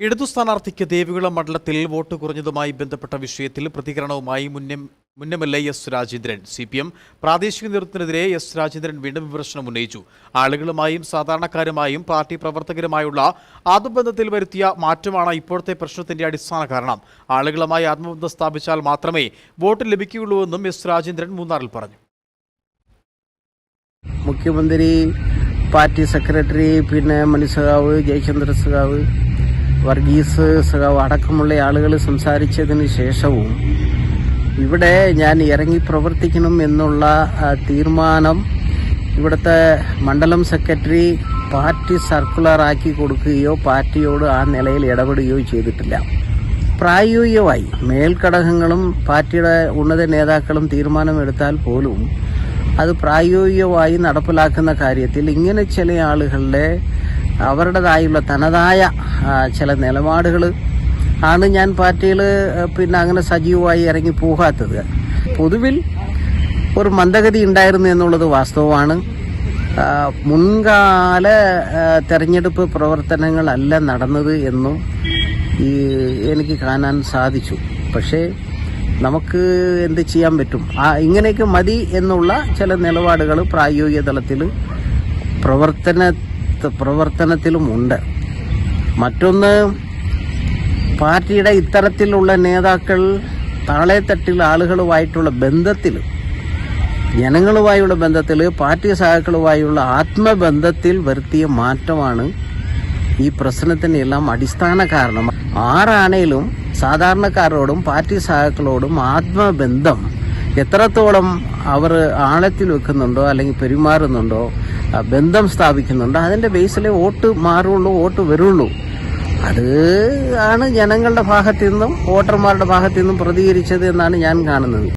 ഇടതു സ്ഥാനാർത്ഥിക്ക് ദേവികുളം മണ്ഡലത്തിൽ വോട്ട് കുറഞ്ഞതുമായി ബന്ധപ്പെട്ട വിഷയത്തിൽ പ്രതികരണവുമായി മുന്നേ മുന്നമല്ല S Rajendran. C P M പ്രാദേശിക നേതൃത്വത്തിനെതിരെ എസ് രാജേന്ദ്രൻ വീണ്ടും വിമർശനം ഉന്നയിച്ചു. ആളുകളുമായും സാധാരണക്കാരുമായും പാർട്ടി പ്രവർത്തകരുമായുള്ള ആത്മബന്ധത്തിൽ വരുത്തിയ മാറ്റമാണ് ഇപ്പോഴത്തെ പ്രശ്നത്തിന്റെ അടിസ്ഥാന കാരണം. ആളുകളുമായി ആത്മബന്ധം സ്ഥാപിച്ചാൽ മാത്രമേ വോട്ട് ലഭിക്കുകയുള്ളൂവെന്നും എസ് രാജേന്ദ്രൻ മൂന്നാറിൽ പറഞ്ഞു. മുഖ്യമന്ത്രി പാർട്ടി സെക്രട്ടറി പിന്നെ മനുസഖാവ് സഖാവ് ജയചന്ദ്ര സഖാവ് വർഗീസ് സഖാവ് അടക്കമുള്ള ആളുകൾ സംസാരിച്ചതിന് ശേഷവും ഇവിടെ ഞാൻ ഇറങ്ങി പ്രവർത്തിക്കണം എന്നുള്ള തീരുമാനം ഇവിടുത്തെ മണ്ഡലം സെക്രട്ടറി പാർട്ടി സർക്കുലർ ആക്കി കൊടുക്കുകയോ പാർട്ടിയോട് ആ നിലയിൽ ഇടപെടുകയോ ചെയ്തിട്ടില്ല. പ്രായോഗികമായി മേൽഘടകങ്ങളും പാർട്ടിയുടെ ഉന്നത നേതാക്കളും തീരുമാനമെടുത്താൽ പോലും അത് പ്രായോഗികമായി നടപ്പിലാക്കുന്ന കാര്യത്തിൽ ഇങ്ങനെ ചില ആളുകളുടെ അവരുടേതായുള്ള തനതായ ചില നിലപാടുകൾ ആണ് ഞാൻ പാർട്ടിയിൽ പിന്നെ അങ്ങനെ സജീവമായി ഇറങ്ങി പോകാത്തത്. പൊതുവിൽ ഒരു മന്ദഗതി ഉണ്ടായിരുന്നു എന്നുള്ളത് വാസ്തവമാണ്. മുൻകാല തെരഞ്ഞെടുപ്പ് പ്രവർത്തനങ്ങളല്ല നടന്നത് എന്നും ഈ എനിക്ക് കാണാൻ സാധിച്ചു. പക്ഷേ നമുക്ക് എന്ത് ചെയ്യാൻ പറ്റും? ആ ഇങ്ങനെയൊക്കെ മതി എന്നുള്ള ചില നിലപാടുകൾ പ്രായോഗിക തലത്തിൽ പ്രവർത്തന പ്രവർത്തനത്തിലും ഉണ്ട്. മറ്റൊന്ന് പാർട്ടിയുടെ ഇത്തരത്തിലുള്ള നേതാക്കൾ താളേത്തട്ടിൽ ആളുകളുമായിട്ടുള്ള ബന്ധത്തിൽ ജനങ്ങളുമായുള്ള ബന്ധത്തിൽ പാർട്ടി സഹാക്കളുമായുള്ള ആത്മബന്ധത്തിൽ വരുത്തിയ മാറ്റമാണ് ഈ പ്രശ്നത്തിനെല്ലാം അടിസ്ഥാന കാരണം. ആരാണേലും സാധാരണക്കാരോടും പാർട്ടി സഹാക്കളോടും ആത്മബന്ധം എത്രത്തോളം അവർ ആഴത്തിൽ വെക്കുന്നുണ്ടോ അല്ലെങ്കിൽ പെരുമാറുന്നുണ്ടോ ബന്ധം സ്ഥാപിക്കുന്നുണ്ട്. അതിന്റെ ബേസിലെ വോട്ട് മാറുള്ളൂ വോട്ട് വരുള്ളൂ. അത് ആണ് ജനങ്ങളുടെ ഭാഗത്തു നിന്നും വോട്ടർമാരുടെ ഭാഗത്തു നിന്നും പ്രതികരിച്ചത് എന്നാണ് ഞാൻ കാണുന്നത്.